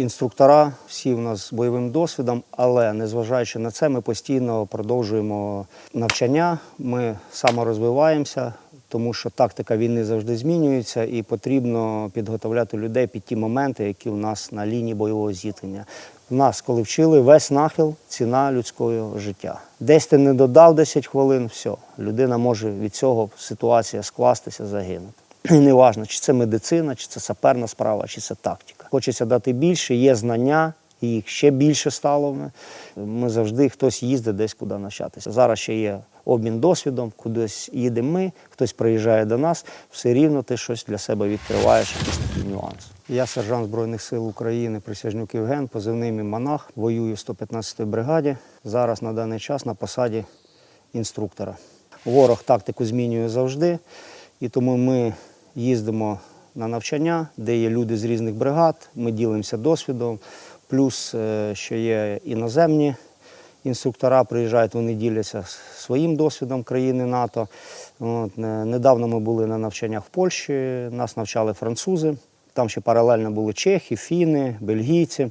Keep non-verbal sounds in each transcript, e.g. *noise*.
інструктора, всі у нас з бойовим досвідом, але незважаючи на це, ми постійно продовжуємо навчання, ми саморозвиваємося, тому що тактика війни завжди змінюється, і потрібно підготовляти людей під ті моменти, які у нас на лінії бойового зіткнення. Нас, коли вчили, весь нахил ціна людського життя. Десь ти не додав 10 хвилин, все, людина може від цього ситуація скластися, загинути. І неважно, чи це медицина, чи це саперна справа, чи це тактика. Хочеться дати більше, є знання, їх ще більше стало. Ми завжди хтось їздить десь куди навчатися. Зараз ще є обмін досвідом, кудись їдемо ми, хтось приїжджає до нас, все рівно ти щось для себе відкриваєш, якийсь такий нюанс. Я сержант Збройних сил України, присяжнюк Євген, позивний мій монах, воюю в 115-й бригаді. Зараз на даний час на посаді інструктора. Ворог тактику змінює завжди, і тому ми їздимо на навчання, де є люди з різних бригад, ми ділимося досвідом. Плюс, е, що є іноземні інструктора, приїжджають, вони діляться своїм досвідом країни НАТО. От, недавно ми були на навчаннях в Польщі, нас навчали французи. Там ще паралельно були чехи, фіни, бельгійці.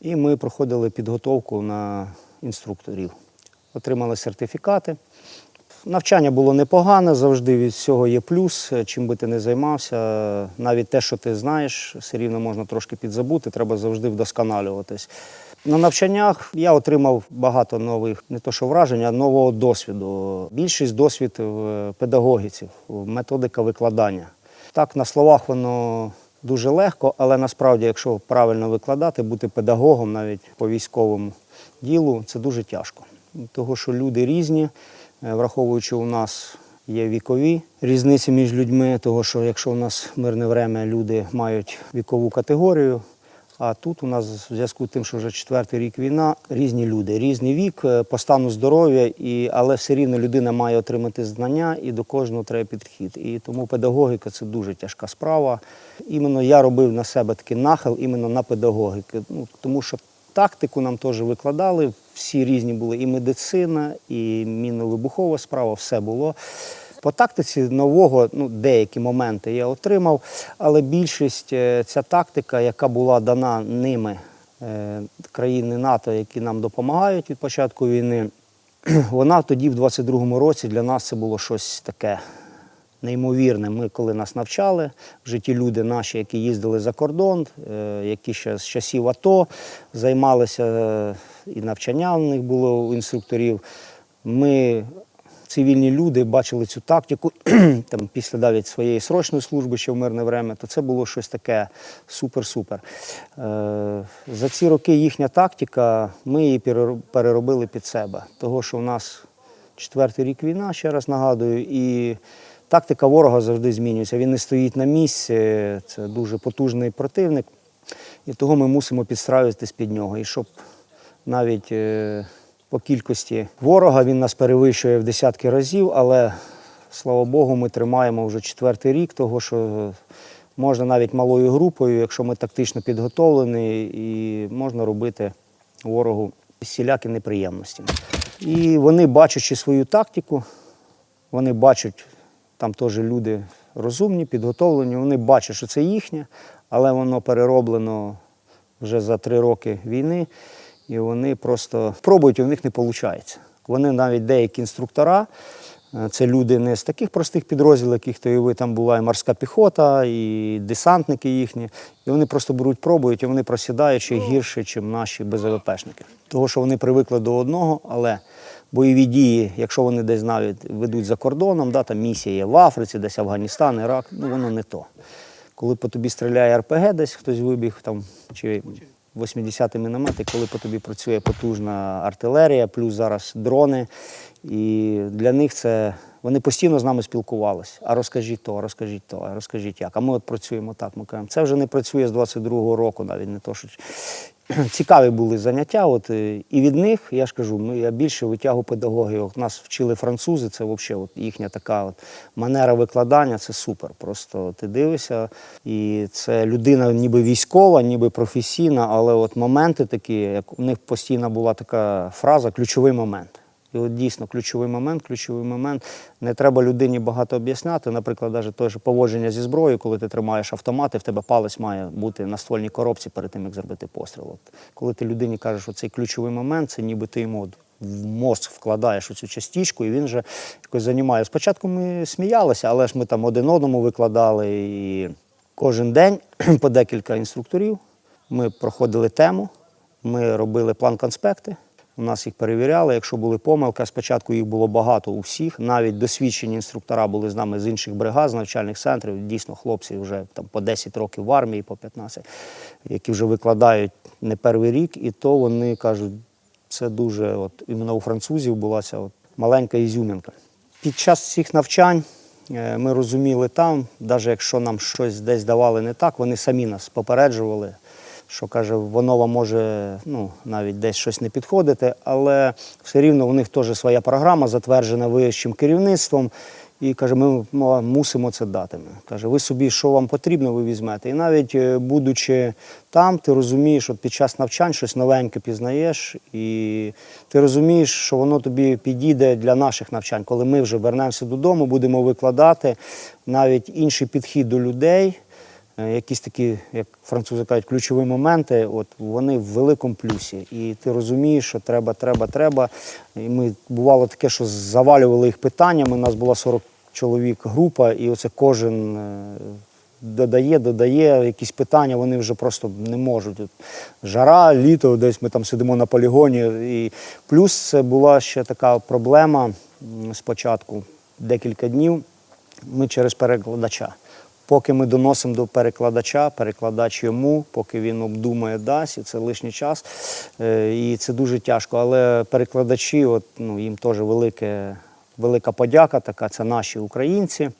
І ми проходили підготовку на інструкторів. Отримали сертифікати. Навчання було непогане, завжди від цього є плюс. Чим би ти не займався, навіть те, що ти знаєш, все рівно можна трошки підзабути, треба завжди вдосконалюватись. На навчаннях я отримав багато нових, не то що вражень, а нового досвіду. Більшість досвід в педагогіці, в методика викладання. Так, на словах воно дуже легко, але насправді, якщо правильно викладати, бути педагогом навіть по військовому ділу, це дуже тяжко. Того, що люди різні, е, враховуючи у нас є вікові різниці між людьми, того, що якщо у нас мирне время люди мають вікову категорію, а тут у нас в зв'язку з тим, що вже четвертий рік війна, різні люди, різний вік, е, по стану здоров'я, і, але все рівно людина має отримати знання і до кожного треба підхід. І тому педагогіка це дуже тяжка справа. Іменно я робив на себе такий нахил іменно на педагогіку. Ну, тому що тактику нам теж викладали, всі різні були і медицина, і мінно-вибухова справа, все було. По тактиці нового ну, деякі моменти я отримав, але більшість е, ця тактика, яка була дана ними, е, країни НАТО, які нам допомагають від початку війни, *clears throat* вона тоді, в 22-му році, для нас це було щось таке неймовірне. Ми, коли нас навчали, вже ті люди наші, які їздили за кордон, е, які ще з часів АТО займалися, і навчання у них було у інструкторів. Ми цивільні люди бачили цю тактику *clears throat* там, після навіть своєї срочної служби ще в мирне время, то це було щось таке супер-супер. Е, за ці роки їхня тактика, ми її переробили під себе. Того, що в нас четвертий рік війна, ще раз нагадую, і тактика ворога завжди змінюється. Він не стоїть на місці, це дуже потужний противник. І того ми мусимо підстраюватись під нього. І щоб навіть е, по кількості ворога він нас перевищує в десятки разів, але слава Богу, ми тримаємо вже четвертий рік, того що можна навіть малою групою, якщо ми тактично підготовлені, і можна робити ворогу всілякі неприємності. І вони, бачачи свою тактику, вони бачать, там теж люди розумні, підготовлені, вони бачать, що це їхнє, але воно перероблено вже за три роки війни, і вони просто пробують, і в них не виходить. Вони навіть деякі інструктора, е, це люди не з таких простих підрозділів, яких то і ви там була і морська піхота, і десантники їхні. І вони просто беруть, пробують, і вони просідають ще гірше, ніж наші БЗВПшники. Того, що вони привикли до одного, але бойові дії, якщо вони десь навіть ведуть за кордоном, да, там місія є в Африці, десь Афганістан, Ірак, ну воно не то. Коли по тобі стріляє РПГ, десь хтось вибіг там, чи 80-й міномет, коли по тобі працює потужна артилерія, плюс зараз дрони. І для них це вони постійно з нами спілкувалися. А розкажіть то, розкажіть то, розкажіть як. А ми от працюємо так. Ми кажемо, це вже не працює з 22-го року, навіть не то, що *clears throat* цікаві були заняття. От, е, і від них, я ж кажу, ми, я більше витягу педагогів. От Нас вчили французи, це взагалі от їхня така от манера викладання, це супер. Просто ти дивишся, і це людина ніби військова, ніби професійна, але от моменти такі, як у них постійно була така фраза ключовий момент. І от дійсно ключовий момент, ключовий момент. Не треба людині багато об'ясняти. Наприклад, навіть те ж поводження зі зброєю, коли ти тримаєш автомат, і в тебе палець має бути на ствольній коробці перед тим, як зробити постріл. От, коли ти людині кажеш, що цей ключовий момент, це ніби ти йому в мозк вкладаєш оцю частішку, і він вже якось займає. Спочатку ми сміялися, але ж ми там один одному викладали. І кожен день *clears throat* по декілька інструкторів ми проходили тему, ми робили план конспекти. У нас їх перевіряли. Якщо були помилки, спочатку їх було багато у всіх. Навіть досвідчені інструктора були з нами з інших бригад, з навчальних центрів. Дійсно, хлопці вже там по 10 років в армії, по 15, які вже викладають не перший рік, і то вони кажуть, це дуже, от іменно у французів була ця от маленька ізюмінка. Під час цих навчань е, ми розуміли там, навіть якщо нам щось десь давали не так, вони самі нас попереджували, що каже, воно вам може ну, навіть десь щось не підходити, але все рівно у них теж своя програма, затверджена вищим керівництвом. І каже, ми мусимо це дати. Каже, ви собі, що вам потрібно, ви візьмете. І навіть е, будучи там, ти розумієш, що під час навчань щось новеньке пізнаєш, і ти розумієш, що воно тобі підійде для наших навчань. Коли ми вже вернемося додому, будемо викладати навіть інший підхід до людей. Е, Якісь такі, як французи кажуть, ключові моменти, от вони в великому плюсі. І ти розумієш, що треба, треба, треба. І ми бувало таке, що завалювали їх питаннями. У нас була 40 чоловік група, і оце кожен е, додає, додає якісь питання, вони вже просто не можуть. Жара, літо, десь ми там сидимо на полігоні. І плюс це була ще така проблема спочатку, декілька днів. Ми через перекладача. Поки ми доносимо до перекладача, перекладач йому, поки він обдумає, дасть, і це лишній час. Е, І це дуже тяжко. Але перекладачі, от, ну, їм теж велике, велика подяка така, це наші українці.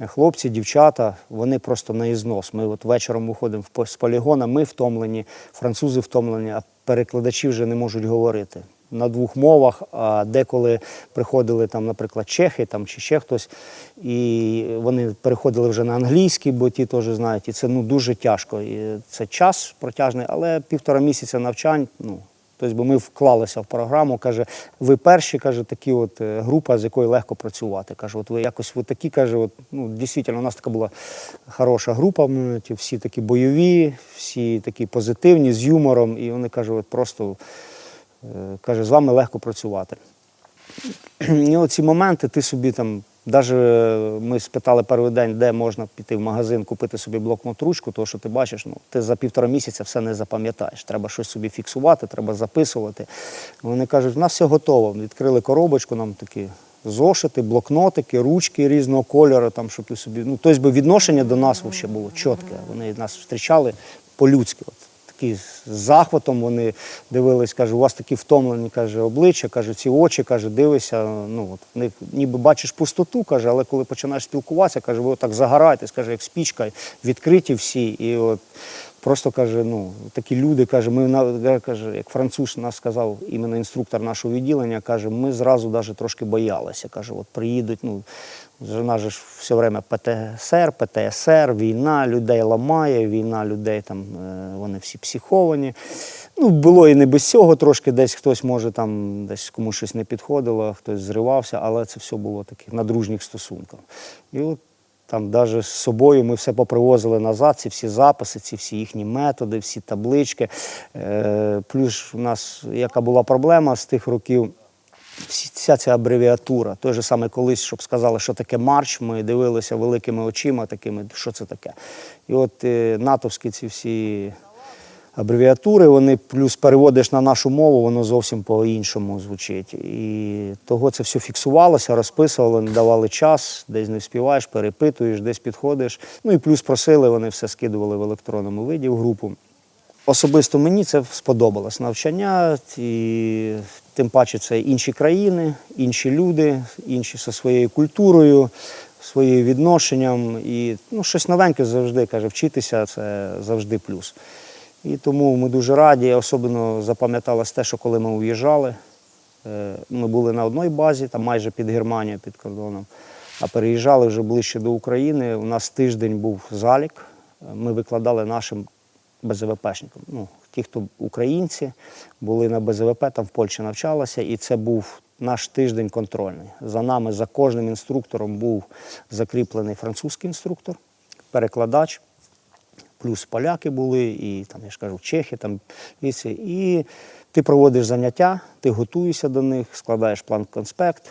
Е, Хлопці, дівчата, вони просто на ізнос. Ми от вечором виходимо з полігона, ми втомлені, французи втомлені, а перекладачі вже не можуть говорити на двох мовах. А деколи приходили там, наприклад, чехи там, чи ще хтось, і вони переходили вже на англійський, бо ті теж знають. І це ну, дуже тяжко. І це час протяжний, але півтора місяця навчань. ну, Тобто, бо ми вклалися в програму, каже, ви перші, каже, такі от е, група, з якою легко працювати. Каже, от ви якось ви такі, каже, от, ну, дійсно, у нас така була хороша група, всі такі бойові, всі такі позитивні, з юмором. І вони кажуть, от просто каже, з вами легко працювати. *clears throat* І оці моменти ти собі там, навіть ми спитали перший день, де можна піти в магазин, купити собі блокнот ручку, тому що ти бачиш, ну ти за півтора місяця все не запам'ятаєш. Треба щось собі фіксувати, треба записувати. Вони кажуть, в нас все готово. Відкрили коробочку, нам такі зошити, блокнотики, ручки різного кольору, там, щоб ти собі. Ну, тобто відношення до нас взагалі було чітке. Вони нас зустрічали по-людськи. Такі з захватом вони дивились, каже, у вас такі втомлені каже, обличчя, каже, ці очі, каже, дивишся, ну от ніби бачиш пустоту, каже, але коли починаєш спілкуватися, каже, ви отак загораєтесь, каже, як спічка, відкриті всі. І от просто каже, ну такі люди, каже, ми на- каже, як француз нас сказав, іменно інструктор нашого відділення, каже, ми зразу навіть трошки боялися. Каже, от приїдуть, ну. Жена ж все время ПТСР, ПТСР, війна людей ламає, війна людей там, е, вони всі психовані. Ну, було і не без цього, трошки десь хтось може там десь комусь щось не підходило, хтось зривався, але це все було таке на дружніх стосунках. І от там навіть з собою ми все попривозили назад, ці всі записи, ці всі їхні методи, всі таблички. Е, плюс у нас яка була проблема з тих років, вся ця абревіатура. Той же саме колись, щоб сказали, що таке марш, ми дивилися великими очима, такими, що це таке. І от е, натовські ці всі абревіатури, вони плюс переводиш на нашу мову, воно зовсім по-іншому звучить. І того це все фіксувалося, розписували, не давали час, десь не вспіваєш, перепитуєш, десь підходиш. Ну і плюс просили, вони все скидували в електронному виді в групу. Особисто мені це сподобалось навчання, і тим паче це інші країни, інші люди, інші зі своєю культурою, своїм відношенням. І ну, щось новеньке завжди каже, вчитися це завжди плюс. І тому ми дуже раді. Особливо запам'яталось те, що коли ми уїжджали, е, ми були на одній базі, там майже під Германією, під кордоном, а переїжджали вже ближче до України. У нас тиждень був залік. Ми викладали нашим БЗВПшникам. Ну, ті, хто українці, були на БЗВП, там в Польщі навчалися, і це був наш тиждень контрольний. За нами, за кожним інструктором був закріплений французький інструктор, перекладач, плюс поляки були, і там, я ж кажу, чехи, там, і ти проводиш заняття, ти готуєшся до них, складаєш план конспект,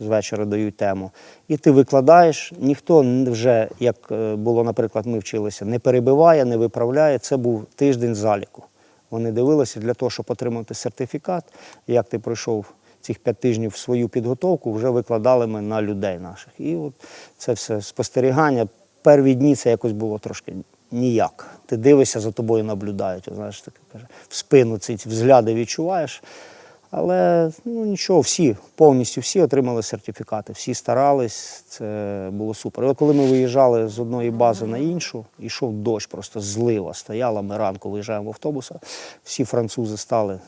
з вечора дають тему, і ти викладаєш. Ніхто вже, як е, було, наприклад, ми вчилися, не перебиває, не виправляє. Це був тиждень заліку. Вони дивилися для того, щоб отримати сертифікат. Як ти пройшов цих п'ять тижнів свою підготовку, вже викладали ми на людей наших. І от це все спостерігання. Перві дні це якось було трошки ніяк. Ти дивишся, за тобою наблюдають. Знаєш, каже, в спину ці взгляди відчуваєш. Але ну нічого, всі, повністю всі отримали сертифікати, всі старались, це було супер. От коли ми виїжджали з одної бази на іншу, йшов дощ, просто злива стояла. Ми ранку виїжджаємо в автобуса, всі французи стали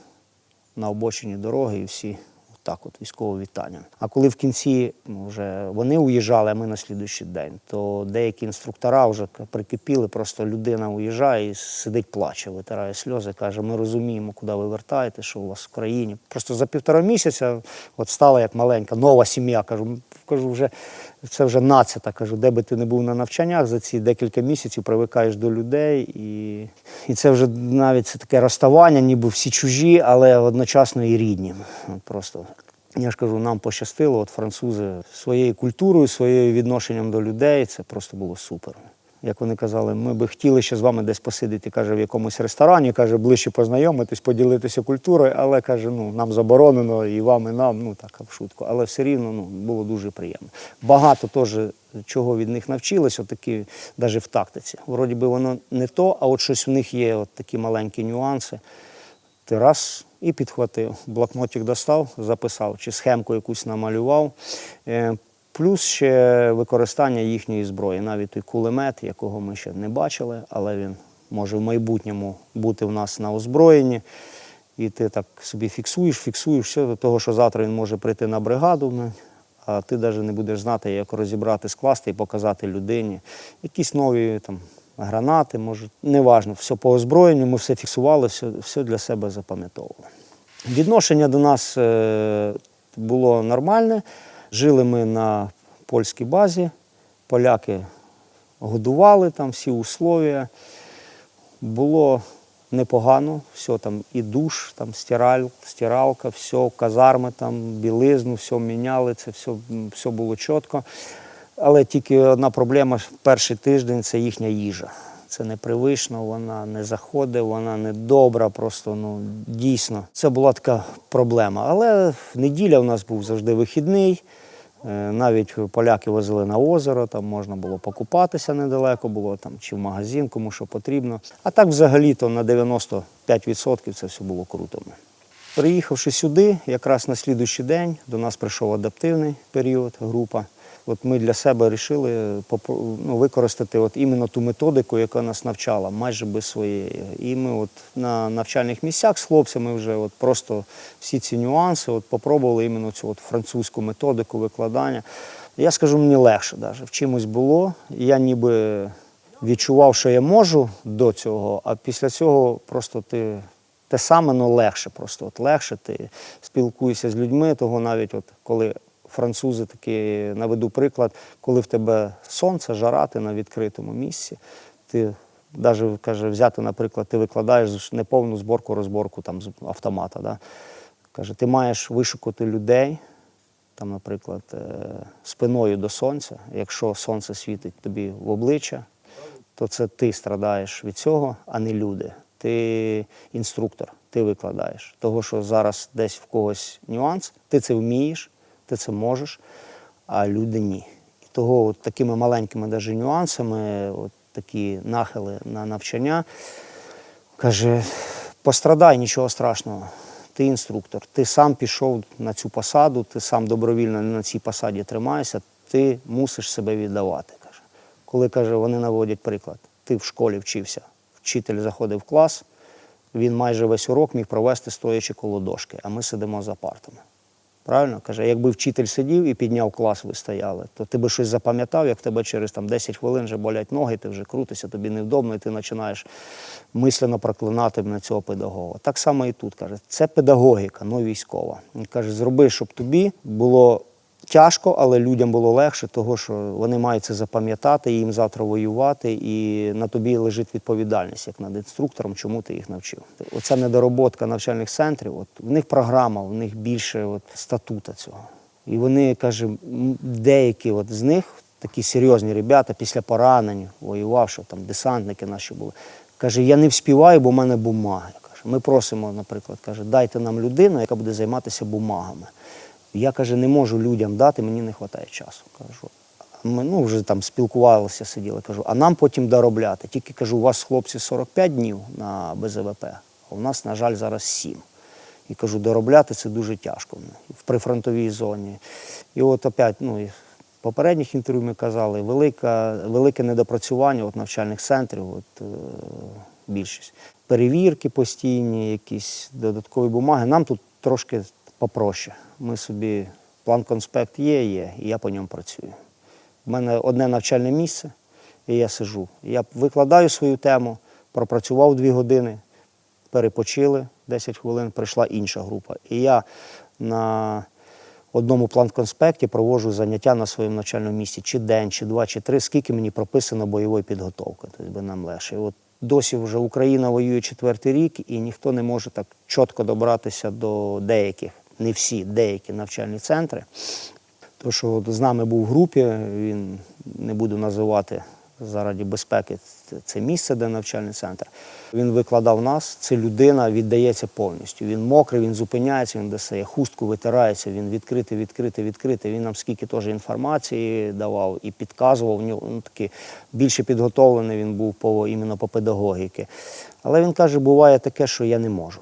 на обочині дороги і всі так от військове вітання. А коли в кінці ну, вже вони уїжджали, а ми на слідуючий день, то деякі інструктора вже прикипіли, просто людина уїжджає і сидить, плаче, витирає сльози, каже: ми розуміємо, куди ви вертаєте, що у вас в країні. Просто за півтора місяця от стала як маленька, нова сім'я. Кажу, кажу, вже це вже нацята. Кажу, де би ти не був на навчаннях, за ці декілька місяців привикаєш до людей. І, і це вже навіть це таке розставання, ніби всі чужі, але одночасно і рідні. От Просто я ж кажу, нам пощастило, от французи своєю культурою, своєю відношенням до людей, це просто було супер. Як вони казали, ми би хотіли ще з вами десь посидіти, каже, в якомусь ресторані, каже, ближче познайомитись, поділитися культурою, але каже, ну нам заборонено і вам, і нам, ну так в шутку. Але все рівно ну, було дуже приємно. Багато теж чого від них навчились, отакі, навіть в тактиці. Вроді би воно не то, а от щось в них є, от такі маленькі нюанси. Ти раз і підхватив. Блокнотик достав, записав, чи схемку якусь намалював. Плюс ще використання їхньої зброї, навіть той кулемет, якого ми ще не бачили, але він може в майбутньому бути в нас на озброєнні. І ти так собі фіксуєш, фіксуєш все до того, що завтра він може прийти на бригаду, ну, а ти навіть не будеш знати, як розібрати, скласти і показати людині. Якісь нові там гранати, може, неважно, все по озброєнню, ми все фіксували, все, все для себе запам'ятовували. Відношення до нас е, було нормальне. Жили ми на польській базі, поляки годували там всі условия. Було непогано, все там і душ, там стираль, стиралка, все, казарми, там, білизну, все міняли, це все, все було чітко. Але тільки одна проблема перший тиждень це їхня їжа. Це непривично, вона не заходить, вона не добра, просто ну дійсно. Це була така проблема. Але неділя у нас був завжди вихідний. Е, Навіть поляки возили на озеро, там можна було покупатися недалеко, було там чи в магазин, кому що потрібно. А так взагалі-то на 95% це все було круто. Приїхавши сюди, якраз на слідуючий день до нас прийшов адаптивний період, група. От ми для себе вирішили ну, використати от іменно ту методику, яка нас навчала, майже без своєї. І ми от на навчальних місцях з хлопцями вже от просто всі ці нюанси от попробували іменно цю от французьку методику викладання. Я скажу, мені легше навіть в чимось було. Я ніби відчував, що я можу до цього, а після цього просто ти те саме, але легше. Просто от легше ти спілкуєшся з людьми, того навіть от коли французи таки наведу приклад, коли в тебе сонце, жара, ти на відкритому місці, ти навіть каже, взяти, наприклад, ти викладаєш неповну зборку, розборку там з автомата. Да? Каже, ти маєш вишукати людей, там, наприклад, е, спиною до сонця. Якщо сонце світить тобі в обличчя, то це ти страдаєш від цього, а не люди. Ти інструктор, ти викладаєш. Того, що зараз десь в когось нюанс, ти це вмієш, ти це можеш, а люди ні. І того от такими маленькими даже нюансами, от такі нахили на навчання, каже, пострадай, нічого страшного. Ти інструктор, ти сам пішов на цю посаду, ти сам добровільно на цій посаді тримаєшся, ти мусиш себе віддавати. Каже. Коли каже, вони наводять приклад, ти в школі вчився, вчитель заходив в клас, він майже весь урок міг провести стоячи коло дошки, а ми сидимо за партами. Правильно? Каже, якби вчитель сидів і підняв клас, ви стояли, то ти би щось запам'ятав, як тебе через там, 10 хвилин вже болять ноги, ти вже крутишся, тобі невдобно, і ти починаєш мислено проклинати на цього педагога. Так само і тут каже, це педагогіка, ну військова. Він каже, зроби, щоб тобі було тяжко, але людям було легше, того що вони мають це запам'ятати, їм завтра воювати, і на тобі лежить відповідальність, як над інструктором, чому ти їх навчив. Оця недороботка навчальних центрів, от в них програма, в них більше от, статута цього. І вони, каже, деякі от з них, такі серйозні ребята, після поранень, воювавши, там десантники наші були. Каже, я не вспіваю, бо в мене бумаги. Каже, ми просимо, наприклад, каже, дайте нам людину, яка буде займатися бумагами. Я каже, не можу людям дати, мені не вистачає часу. Кажу. Ми ну, вже там спілкувалися, сиділи. Кажу, а нам потім доробляти. Тільки кажу, у вас хлопці 45 днів на БЗВП, а у нас, на жаль, зараз 7. І кажу, доробляти це дуже тяжко в прифронтовій зоні. І от опять, ну, і в попередніх інтерв'ю ми казали, велика, велике недопрацювання от навчальних центрів, от, е, більшість. Перевірки постійні, якісь додаткові бумаги. Нам тут трошки попроще. Ми собі, план конспект є, є, і я по ньому працюю. У мене одне навчальне місце, і я сижу. Я викладаю свою тему, пропрацював дві години, перепочили 10 хвилин, прийшла інша група. І я на одному план-конспекті проводжу заняття на своєму навчальному місці чи день, чи два, чи три, скільки мені прописано бойової підготовки, тобто нам легше. От досі вже Україна воює четвертий рік, і ніхто не може так чітко добратися до деяких, не всі, деякі навчальні центри. То, що от з нами був в групі, він не буду називати заради безпеки це- це місце, де навчальний центр. Він викладав нас, це людина віддається повністю. Він мокрий, він зупиняється, він достає хустку, витирається, він відкритий, відкритий, відкритий. Він нам скільки теж інформації давав і підказував. В нього ну, такий більше підготовлений він був по іменно по педагогіки. Але він каже, буває таке, що я не можу.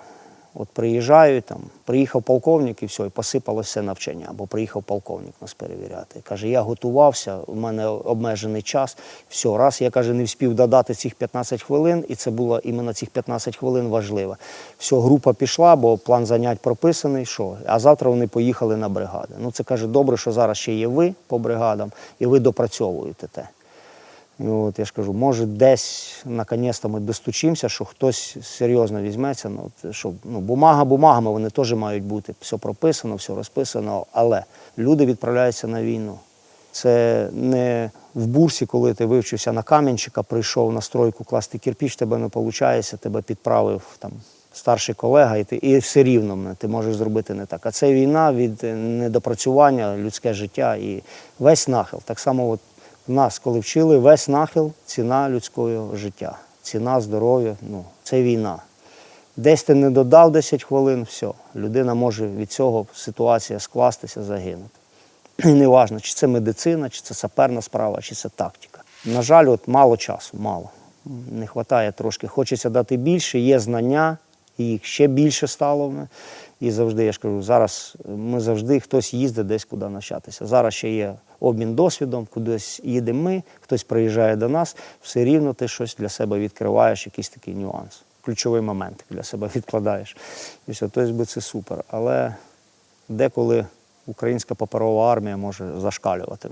От приїжджаю, там, приїхав полковник і все, і посипалося все навчання, або приїхав полковник нас перевіряти. Каже, я готувався, у мене обмежений час. Все, раз я каже, не встиг додати цих 15 хвилин, і це було іменно цих 15 хвилин важливо. Все, група пішла, бо план занять прописаний, що, а завтра вони поїхали на бригади. Ну це каже, добре, що зараз ще є ви по бригадам, і ви допрацьовуєте те. От я ж кажу, може, десь наконець-то ми достучимося, що хтось серйозно візьметься. Ну, що, ну, бумага бумагами, вони теж мають бути. Все прописано, все розписано, але люди відправляються на війну. Це не в бурсі, коли ти вивчився на камінчика, прийшов на стройку класти кирпіч, тебе не виходить, тебе підправив там старший колега, і ти і все рівно ти можеш зробити не так. А це війна від е, недопрацювання, людське життя і весь нахил. Так само, от нас, коли вчили, весь нахил ціна людського життя, ціна здоров'я. Ну, це війна. Десь ти не додав 10 хвилин, все, людина може від цього ситуація скластися, загинути. *clears throat* І неважно, чи це медицина, чи це саперна справа, чи це тактика. На жаль, от мало часу, мало. Не вистачає трошки. Хочеться дати більше, є знання, їх ще більше стало. І завжди, я ж кажу, зараз ми завжди хтось їздить десь куди навчатися. Зараз ще є обмін досвідом, кудись їдемо ми, хтось приїжджає до нас, все рівно ти щось для себе відкриваєш, якийсь такий нюанс. Ключовий момент для себе відкладаєш. І все, тобто це супер. Але деколи українська паперова армія може зашкалювати.